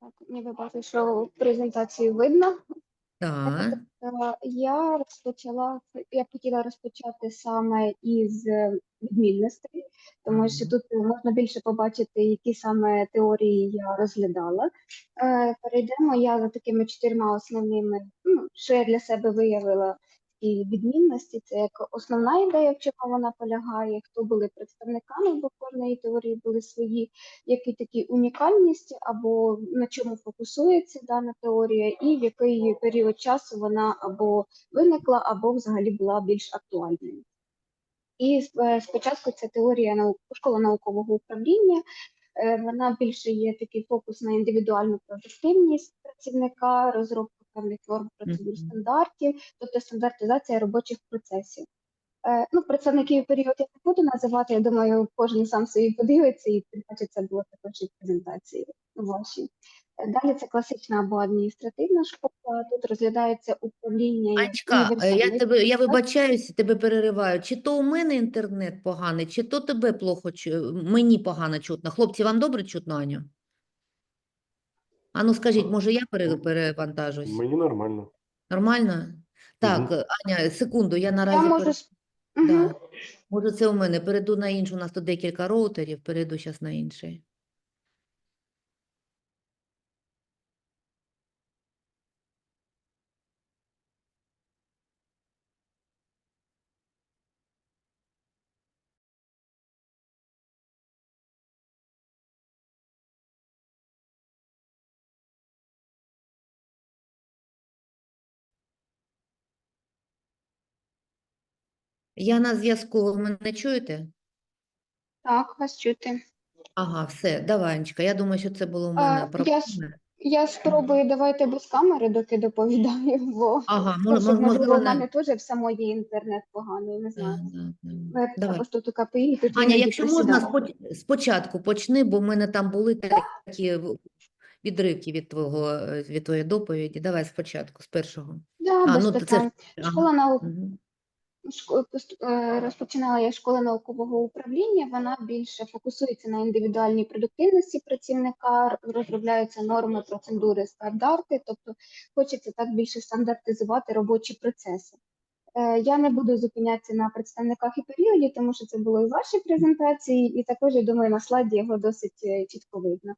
Так, ніби бачу, що презентацію видно. Так. Е, Я розпочала, я б хотіла розпочати саме із відмінностей, тому що тут можна більше побачити, які саме теорії я розглядала. Е, Перейдемо я за такими чотирма основними, ну, що я для себе виявила і відмінності. Це як основна ідея, в чому вона полягає, хто були представниками, бо кожної теорії були свої які такі унікальність, або на чому фокусується дана теорія, і в який період часу вона або виникла, або взагалі була більш актуальною. І е, спочатку це теорія школа наукового управління. Е, Вона більше є такий фокус на індивідуальну продуктивність працівника, розробку певних норм процедур стандартів, тобто стандартизація робочих процесів. Е, Ну, представників період я не буду називати. Я думаю, кожен сам собі подивиться і це було також і презентації вашій. Е, Далі це класична або адміністративна школа. Тут розглядається управління Анечка, е, я тебе, я вибачаюся, тебе перериваю. Чи то у мене інтернет поганий, чи то тебе плохо мені погано чутно. Хлопці, вам добре чутно, Аню? Ану, скажіть, може я пере- перевантажусь? Мені нормально. Нормально? Так, Аня, секунду, я Я наразі можу пере- с- Мгм. Да. Може, це у мене. Перейду на іншу. У нас тут декілька роутерів, перейду зараз на інший. Я на зв'язку, ви мене чуєте? Так, вас чути. Ага, все, давай, Анечка. Я думаю, що це було у А, мене я проблеми. с- Я спробую давайте без камери, доки доповідаю, бо Ага, мож, щоб, мож, можливо, можливо, в не... мене теж в самої інтернет поганий, не Да, знаю. да, да. Давай. тут КПІ, тут Аня, іноді якщо можна, присідала. споч- спочатку почни, бо в мене там були такі в- відривки від твого, е, від твоєї доповіді. Давай спочатку, з першого. Да, А, без ну, це питань. Ага. Школа наук Мгм. Е, Розпочинала я школи наукового управління. Вона більше фокусується на індивідуальній продуктивності працівника, розробляються норми, процедури, стандарти. Тобто хочеться так більше стандартизувати робочі процеси. Е, Я не буду зупинятися на представниках і періоді, тому що це було і в вашій презентації, і також я думаю, на слайді його досить е, чітко видно.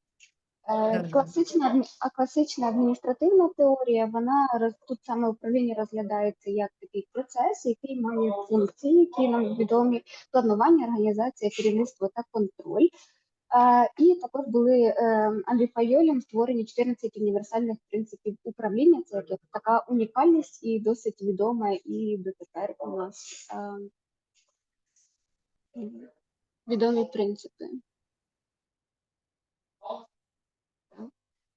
Е, Класична, а класична адміністративна теорія, вона роз- тут саме управління розглядається як такий процес, який має функції, які нам відомі планування, організація, керівництво та контроль. Е, І також були е, Андрій Файолем створені 14 універсальних принципів управління. Це як така унікальність і досить відома і дотепер у нас е, відомі принципи.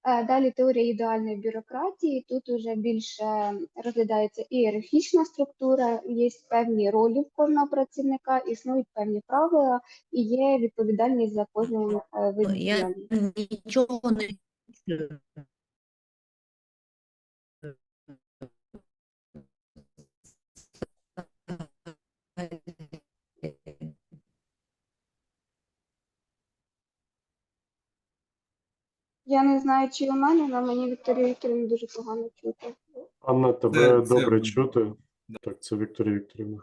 Далі теорія ідеальної бюрократії. Тут уже більше розглядається ієрархічна структура, є певні ролі в кожного працівника, існують певні правила і є відповідальність за кожним е, видом Я нічого не Я не знаю, чи у мене, але мені Вікторія Вікторівна дуже погано чути. Анна, тебе Це- це добре чути. Так, це Вікторія Вікторівна.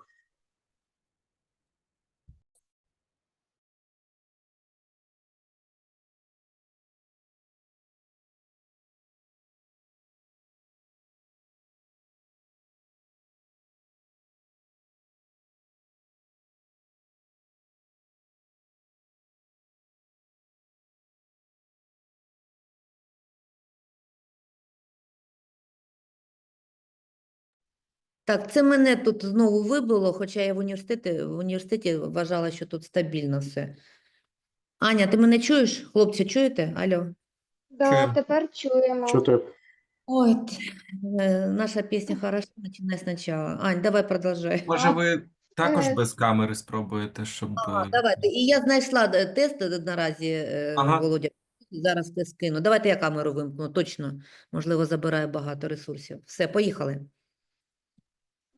Так, це мене тут знову вибило, хоча я в університеті, в університеті вважала, що тут стабільно все. Аня, ти мене чуєш? Хлопці, чуєте? Алло. Да, Чуємо. тепер чуємо. Чути? Ой, э, наша песня хороша, начинай сначала. Ань, давай продолжай. Може, ви також Е, без камери спробуєте, щоб Ага, е, давайте. І я знайшла е, тест е, наразі, е, Ага. Володя. Зараз те скину. Давайте я камеру вимкну, точно. Можливо, забирає багато ресурсів. Все, поїхали.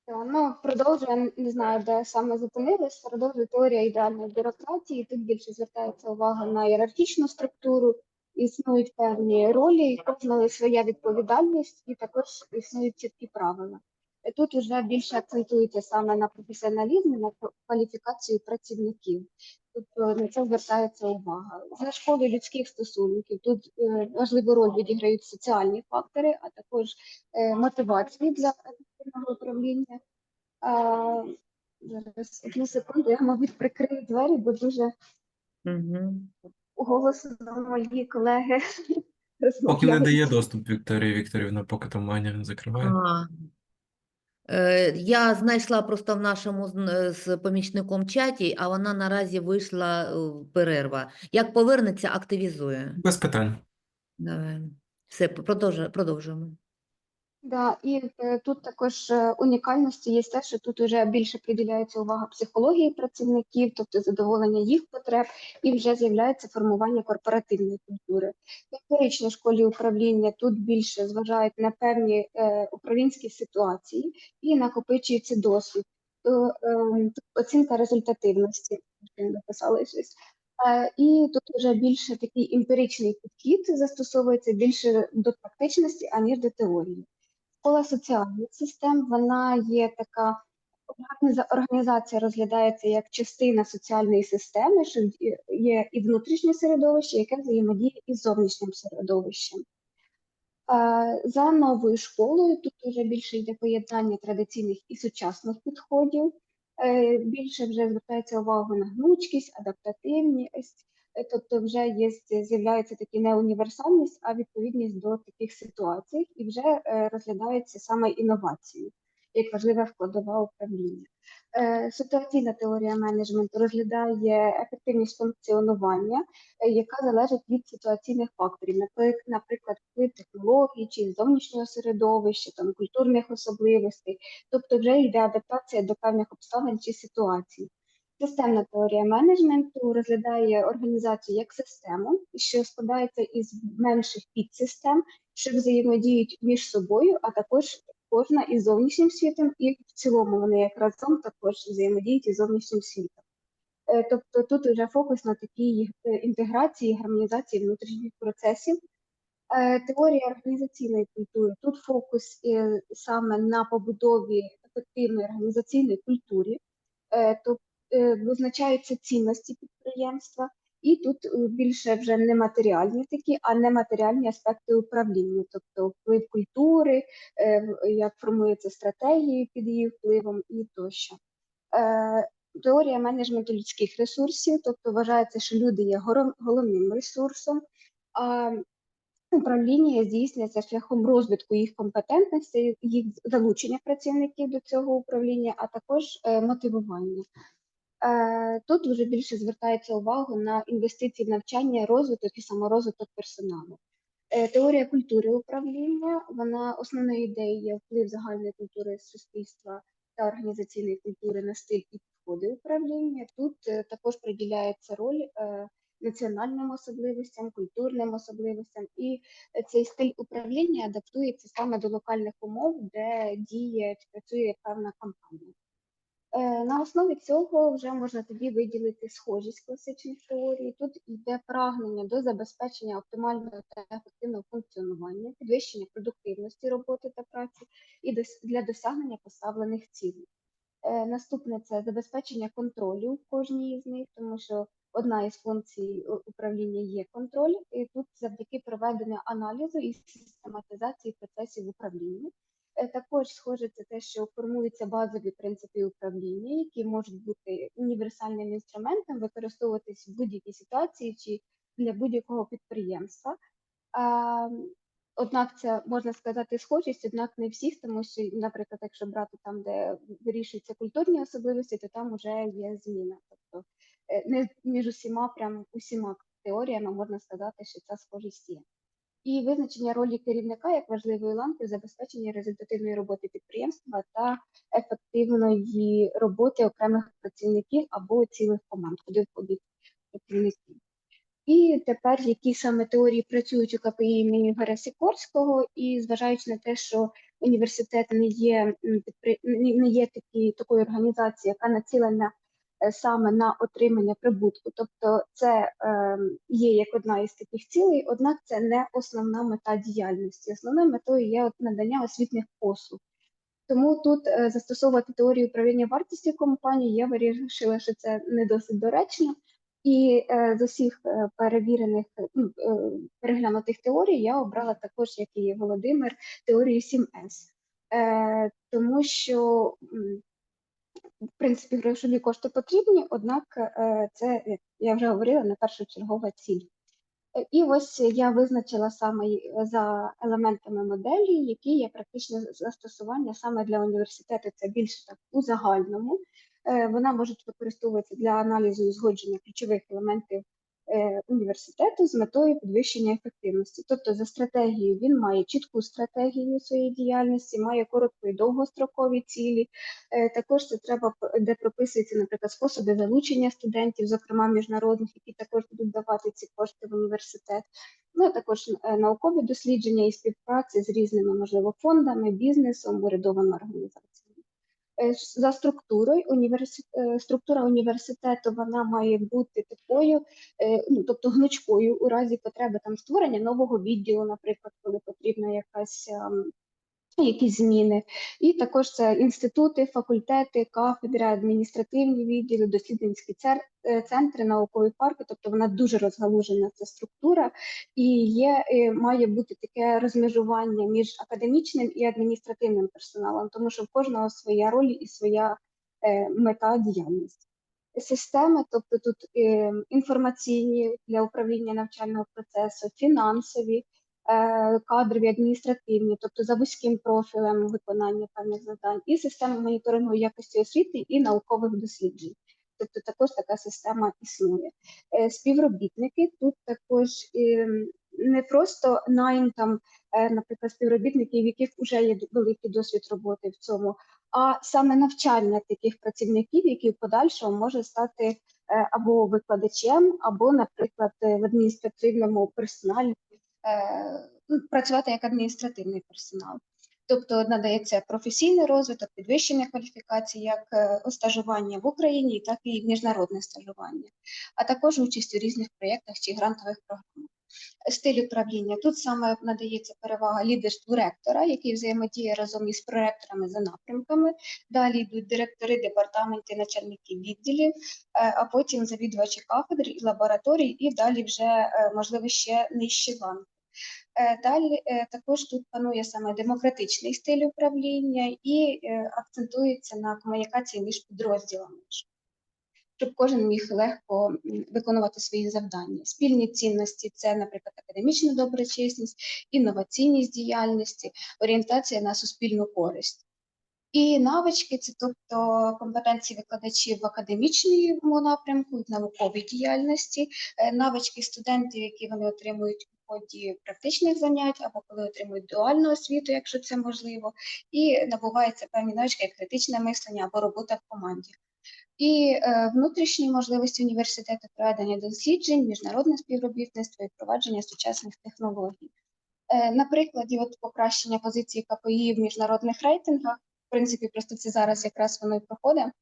Та, продовжую, я не знаю, де саме зупинились, продовжує теорія ідеальної бюрократії. Тут більше звертається увага на ієрархічну структуру, існують певні ролі, кожного своя відповідальність, і також існують чіткі правила. Е, Тут вже більше акцентується саме на професіоналізм, на ква- кваліфікацію працівників. Тобто на це звертається увага. За школи людських стосунків тут е, важливу роль відіграють соціальні фактори, а також е, мотивації для ефективного управління. А, зараз одну секунду, я, мабуть, прикрию двері, бо дуже Угу. голосно мої колеги Поки не дає доступ Вікторія Вікторівна, поки там Аня закриває. А, е, я знайшла просто в нашому з, помічником чаті, а вона наразі вийшла е, в перерва. Як повернеться, активізує. Без питань. Давай. Все, продовжуємо. Да, і е, тут також е, унікальності є те, що тут вже більше приділяється увага психології працівників, тобто задоволення їх потреб, і вже з'являється формування корпоративної культури. Теоретичній школі управління тут більше зважають на певні е, управлінські ситуації і накопичується досвід. То, е, оцінка результативності, я написала щось. Е, І тут вже більше такий емпіричний підхід застосовується більше до практичності, аніж до теорії. Школа соціальних систем, вона є така організа- організація розглядається як частина соціальної системи, що є- і внутрішнє середовище, яке взаємодіє із зовнішнім середовищем. Е, За новою школою тут вже більше йде поєднання традиційних і сучасних підходів. Е, Більше вже звертається увагу на гнучкість, адаптативність, тобто вже є, з'являється такі не універсальність, а відповідність до таких ситуацій, і вже е, розглядається саме інновації як важлива складова управління. Е, Ситуаційна теорія менеджменту розглядає ефективність функціонування, е, яка залежить від ситуаційних факторів, наприклад, вплив технологій чи зовнішнього середовища, там культурних особливостей, тобто вже йде адаптація до певних обставин чи ситуацій. Системна теорія менеджменту розглядає організацію як систему, що складається із менших підсистем, що взаємодіють між собою, а також кожна із зовнішнім світом, і в цілому вони як разом також взаємодіють із зовнішнім світом. Е, Тобто тут вже фокус на такій е, інтеграції, гармонізації внутрішніх процесів. Е, Теорія організаційної культури. Тут фокус саме на побудові ефективної організаційної культури, тобто визначаються цінності підприємства, і тут е, більше вже не матеріальні такі, а нематеріальні аспекти управління, тобто вплив культури, е, як формується стратегії під її впливом і тощо. Е, Теорія менеджменту людських ресурсів, тобто вважається, що люди є головним ресурсом, а управління здійснюється шляхом розвитку їх компетентностей, їх залучення працівників до цього управління, а також е, мотивування. Е, Тут вже більше звертається увагу на інвестиції в навчання, розвиток і саморозвиток персоналу. Е, Теорія культури управління, вона основною ідеєю є вплив загальної культури суспільства та організаційної культури на стиль і підходи управління. Тут е, також приділяється роль національним особливостям, культурним особливостям, і цей стиль управління адаптується саме до локальних умов, де діє чи працює певна компанія. Е, На основі цього вже можна тоді виділити схожість класичних теорій. Тут йде прагнення до забезпечення оптимального та ефективного функціонування, підвищення продуктивності роботи та праці і для досягнення поставлених цілей. Е, Наступне це забезпечення контролю в кожній з них, тому що одна із функцій управління є контроль, і тут завдяки проведенню аналізу і систематизації процесів управління. Е, Також схоже це те, що формуються базові принципи управління, які можуть бути універсальним інструментом, використовуватись в будь-якій ситуації чи для будь-якого підприємства. Однак це можна сказати схожість, однак не всіх, тому що, наприклад, якщо брати там, де вирішуються культурні особливості, то там вже є зміна. Тобто не між усіма, прям усіма теоріями можна сказати, що ця схожість є і визначення ролі керівника як важливої ланки в забезпеченні результативної роботи підприємства та ефективної роботи окремих працівників або цілих команд, куди входять працівники. І тепер які саме теорії працюють у КПІ імені Ігоря Сікорського, і зважаючи на те, що університет не є, не є такі, такою організацією, яка націлена саме на отримання прибутку. Тобто це е, є як одна із таких цілей, однак це не основна мета діяльності. Основною метою є надання освітніх послуг. Тому тут е, застосовувати теорію управління вартості компанії, я вирішила, що це не досить доречно. І е, з усіх е, перевірених, е, ну, е, переглянутих теорій я обрала також, як і Володимир, теорію 7С. Е, тому що, в принципі, грошові кошти потрібні, однак е, це, я вже говорила, не першочергова ціль. Е, І ось я визначила саме за елементами моделі, які є практичне застосування саме для університету. Це більше так у загальному. Е, Вона може використовуватися для аналізу узгодження ключових елементів е, університету з метою підвищення ефективності. Тобто, за стратегією він має чітку стратегію своєї діяльності, має коротко і довгострокові цілі. Е, Також це треба, де прописуються, наприклад, способи залучення студентів, зокрема міжнародних, які також будуть давати ці кошти в університет. Ну, також е, наукові дослідження і співпраці з різними, можливо, фондами, бізнесом, урядовими організаціями. Е, За структурою універсі... е, структура університету вона має бути такою, е, ну тобто гнучкою у разі потреби там створення нового відділу, наприклад, коли потрібна якась ем, якісь зміни. І також це інститути, факультети, кафедри, адміністративні відділи, дослідницькі е, центри, наукові парки. Тобто вона дуже розгалужена ця структура, і є, е, має бути таке розмежування між академічним і адміністративним персоналом, тому що в кожного своя роль і своя е, мета діяльності. Системи, тобто тут е, інформаційні для управління навчального процесу, фінансові, кадрові, адміністративні, тобто за вузьким профілем виконання певних завдань, і система моніторингу якості освіти і наукових досліджень. Тобто також така система існує. Е, Співробітники тут також е, не просто найм там, е, наприклад, співробітників, в яких вже є великий досвід роботи в цьому, а саме навчання таких працівників, які в подальшому може стати е, або викладачем, або, наприклад, е, в адміністративному персоналі е, працювати як адміністративний персонал. Тобто надається професійний розвиток, підвищення кваліфікації, як е, стажування в Україні, так і міжнародне стажування, а також участь у різних проєктах чи грантових програмах. Стиль управління тут саме надається перевага лідерству ректора, який взаємодіє разом із проректорами за напрямками. Далі йдуть директори департаментів, начальники відділів, е, а потім завідувачі кафедр і лабораторій, і далі вже е, можливо ще нижчі ланки. Е, Далі е, також тут панує саме демократичний стиль управління і е, акцентується на комунікації між підрозділами, щоб кожен міг легко виконувати свої завдання. Спільні цінності це, наприклад, академічна доброчесність, інноваційність діяльності, орієнтація на суспільну користь. І навички це тобто компетенції викладачів в академічному напрямку, в науковій діяльності, навички студентів, які вони отримують ході практичних занять або коли отримують дуальну освіту, якщо це можливо, і набуваються певні навички, як критичне мислення або робота в команді. І е, внутрішні можливості університету проведення досліджень, міжнародне співробітництво і впровадження сучасних технологій. Е, на прикладі от покращення позиції КПІ в міжнародних рейтингах, в принципі, просто це зараз якраз воно і проходить.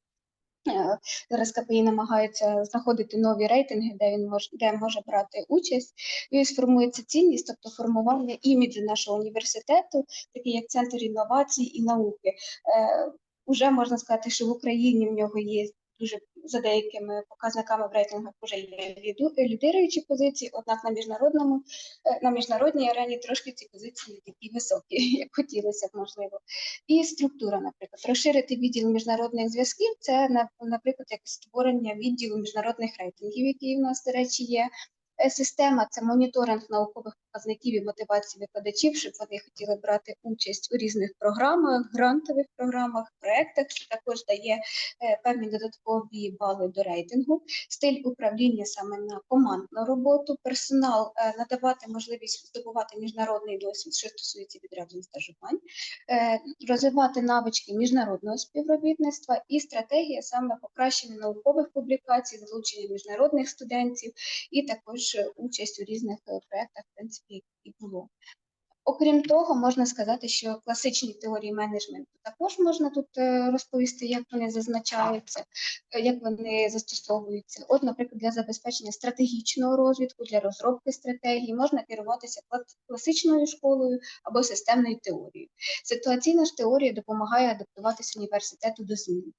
Е, Зараз КПІ намагається знаходити нові рейтинги, де він може де може брати участь. І сформується цінність, тобто формування іміджу нашого університету, такий як центр інновацій і науки. Е, Уже можна сказати, що в Україні в нього є дуже за деякими показниками в рейтингах вже є лідируючі позиції, однак на міжнародному е, на міжнародній арені трошки ці позиції не такі високі, як хотілося б, можливо. І структура, наприклад, розширити відділ міжнародних зв'язків це на- наприклад, як створення відділу міжнародних рейтингів, які в нас, до речі, є. Е, Система це моніторинг наукових показників і мотивації викладачів, щоб вони хотіли брати участь у різних програмах, грантових програмах, проектах. Це також дає е, певні додаткові бали до рейтингу, стиль управління саме на командну роботу, персонал е, надавати можливість здобувати міжнародний досвід, що стосується відряджень стажувань, розвивати навички міжнародного співробітництва. І стратегія саме покращення наукових публікацій, залучення міжнародних студентів. І також е, участь у різних е, проектах, в принципі, і було. Окрім того, можна сказати, що класичні теорії менеджменту також можна тут е, розповісти, як вони зазначаються, е, як вони застосовуються. От, наприклад, для забезпечення стратегічного розвитку, для розробки стратегії можна керуватися класичною школою або системною теорією. Ситуаційна ж теорія допомагає адаптуватися університету до змін.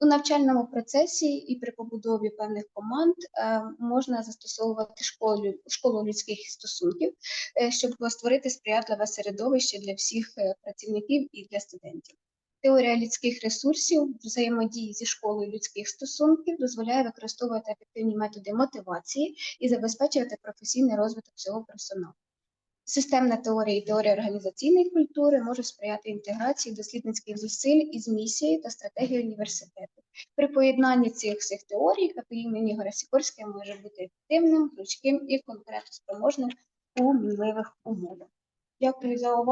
У навчальному процесі і при побудові певних команд е, можна застосовувати школу, школу людських стосунків, е, щоб створити сприятливе середовище для всіх е, працівників і для студентів. Теорія людських ресурсів взаємодії зі школою людських стосунків дозволяє використовувати ефективні методи мотивації і забезпечувати професійний розвиток всього персоналу. Системна теорія і теорія організаційної культури може сприяти інтеграції дослідницьких зусиль із місією та стратегією університету. При поєднанні цих всіх теорій КПІ імені Сікорського може бути ефективним, гнучким і конкретно спроможним у мінливих умовах. Дякую за увагу.